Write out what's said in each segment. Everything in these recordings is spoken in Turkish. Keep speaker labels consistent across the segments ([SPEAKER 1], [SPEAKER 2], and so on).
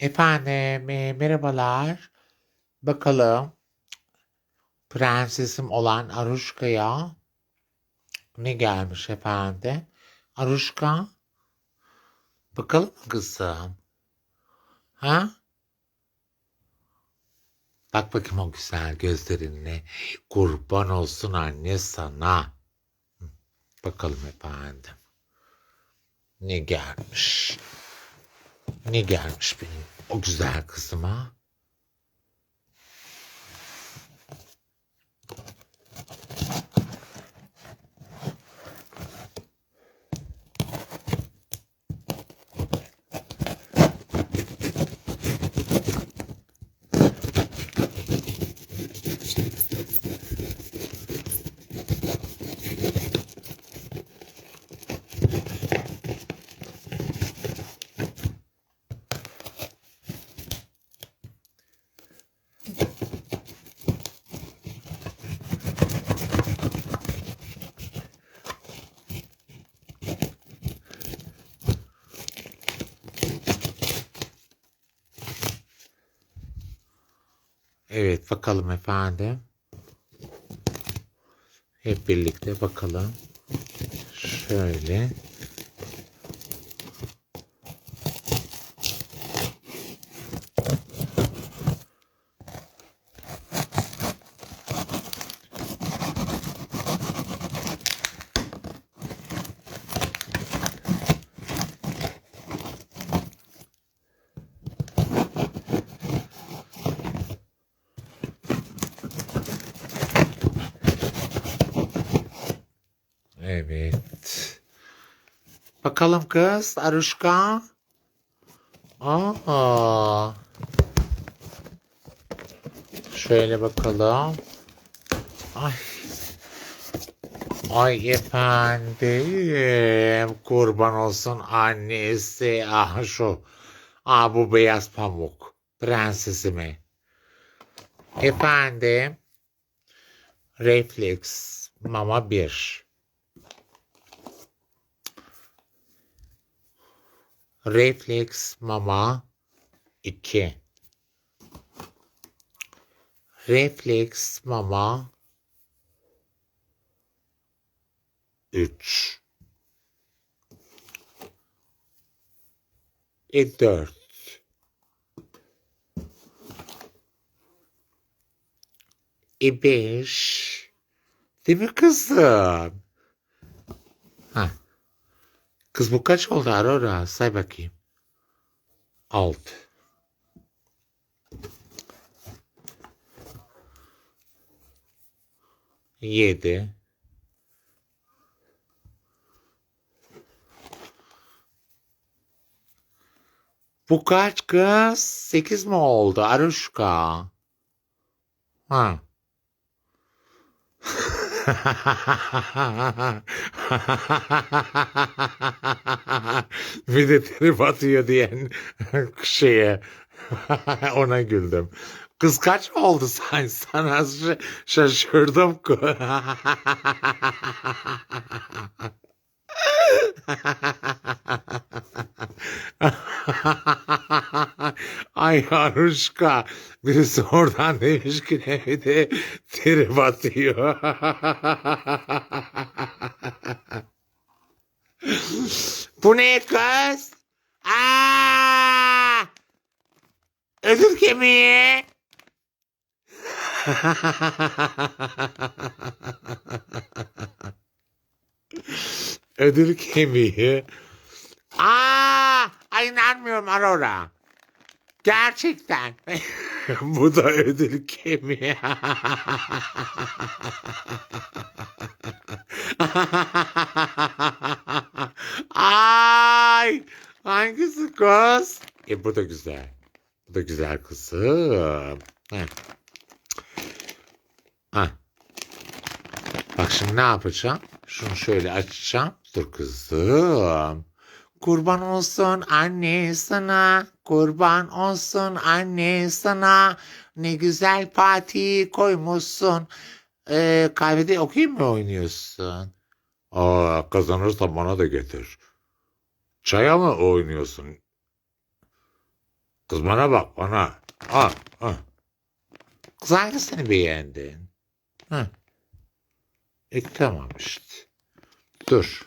[SPEAKER 1] Efendim, e, merhabalar. Bakalım prensesim olan Aruşka'ya ne gelmiş efendim? Aruşka, bakalım kızım? Ha? Bak bakayım o güzel gözlerinle. Kurban olsun anne sana. Bakalım efendim. Ne gelmiş? Ne gelmiş benim o güzel kızıma? Evet bakalım efendim. Hep birlikte bakalım. Şöyle. Evet. Bakalım kız Aruşka. Aa. Şöyle bakalım. Ay. Ay efendim. Kurban olsun annesi. Ah şu. Ah bu beyaz pamuk. Prensesime. Efendim. Reflex. Mama 1. Reflex mama 2. Reflex mama 3. E 4. E 5. Değil mi kızım? Kız bu kaç oldu Aurora? Say bakayım. Altı. Yedi. Bu kaç kız? Sekiz mi oldu Aruşka? Ha. bir de trip atıyor diyen şeye ona güldüm. Kız kaç oldu sen? Sana şaşırdım. Ay Aruşka birisi oradan demiş ki evde trip atıyor. Bu ne kız? Aa! Ödül kemiği. Ödül kemiği. Aa! Ay inanmıyorum Aurora. Gerçekten. Bu da ödül kemiği. Ay! Hangisi kız? E bu da güzel. Bu da güzel kızım. Heh. Heh. Bak şimdi ne yapacağım? Şunu şöyle açacağım. Dur kızım. Kurban olsun anne sana, kurban olsun anne sana. Ne güzel pati koymuşsun. Ee, kahvede okuyayım mı oynuyorsun? Aa, kazanırsan bana da getir. Çaya mı oynuyorsun? Kız bana bak bana. Ha, ha. Kız hangisini beğendin? Ha. E tamam işte. Dur.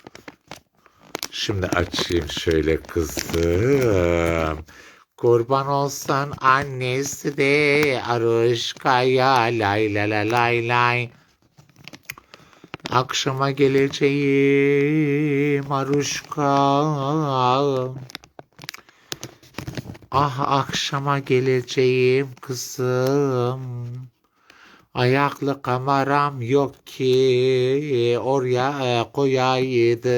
[SPEAKER 1] Şimdi açayım şöyle kızım. Kurban olsan annesi de Aruşkaya lay lay lay lay lay. Akşama geleceğim Aruşka. Ah akşama geleceğim kızım. Ayaklı kameram yok ki oraya e, koyaydım.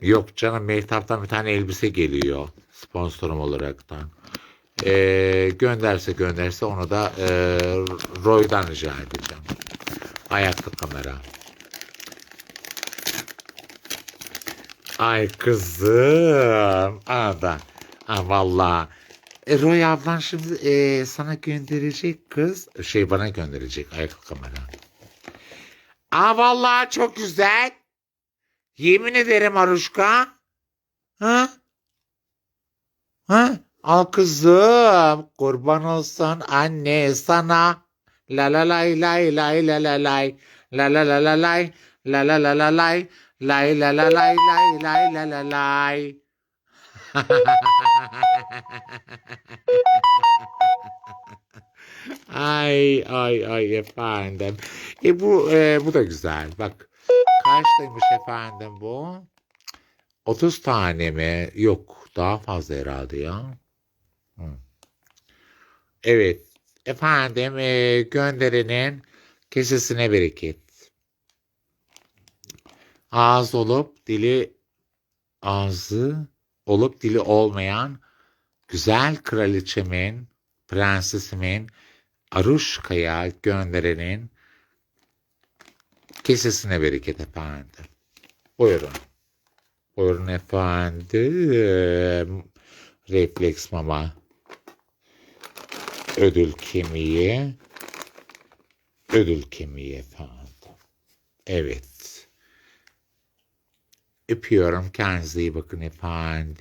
[SPEAKER 1] Yok canım Mehtap'tan bir tane elbise geliyor sponsorum olaraktan. Ee, gönderse gönderse onu da e, Roy'dan rica edeceğim. Ayaklı kamera. Ay kızım. Ada. Ha valla. E, Roy ablan şimdi e, sana gönderecek kız. Şey bana gönderecek ayaklı kamera. Aa vallahi çok güzel. Yemin ederim Aruşka. Ha? Ha? Al kızım. Kurban olsun anne sana. La la lay lay lay la la lay. La la la la lay. La la la la lay. Lay la la lay lay lay la la lay. ay ay ay efendim. E bu e, bu da güzel. Bak kaçtaymış efendim bu? 30 tane mi? Yok daha fazla herhalde ya. Hı. Evet efendim e, gönderenin kesesine bereket. Ağız olup dili ağzı olup dili olmayan güzel kraliçemin, prensesimin Aruşka'ya gönderenin kesesine bereket efendim. Buyurun. Buyurun efendim. Refleks mama. Ödül kemiği. Ödül kemiği efendim. Evet. Öpüyorum. Kendinize iyi bakın efendim.